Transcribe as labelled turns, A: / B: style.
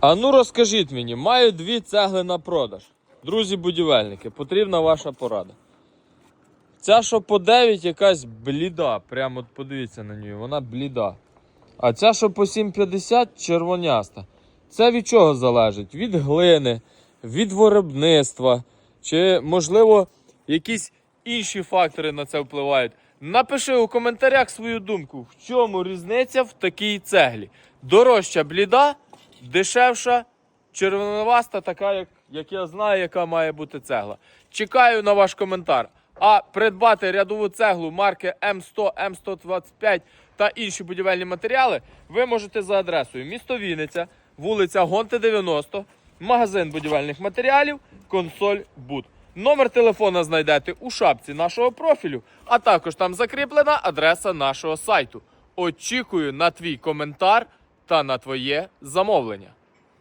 A: А ну розкажіть мені, маю дві цегли на продаж. Друзі будівельники, потрібна ваша порада. Ця, що по 9, якась бліда. Прямо от подивіться на неї, вона бліда. А ця, що по 7,50 червоняста. Це від чого залежить? Від глини, від виробництва, чи, можливо, якісь інші фактори на це впливають. Напиши у коментарях свою думку, в чому різниця в такій цеглі. Дорожча бліда, дешевша, червоноваста, така, як, як я знаю, яка має бути цегла. Чекаю на ваш коментар. А придбати рядову цеглу марки М100, М125 та інші будівельні матеріали ви можете за адресою місто Вінниця, вулиця Гонти 90, магазин будівельних матеріалів, консоль Буд. Номер телефона знайдете у шапці нашого профілю, а також там закріплена адреса нашого сайту. Очікую на твій коментар та на твоє замовлення.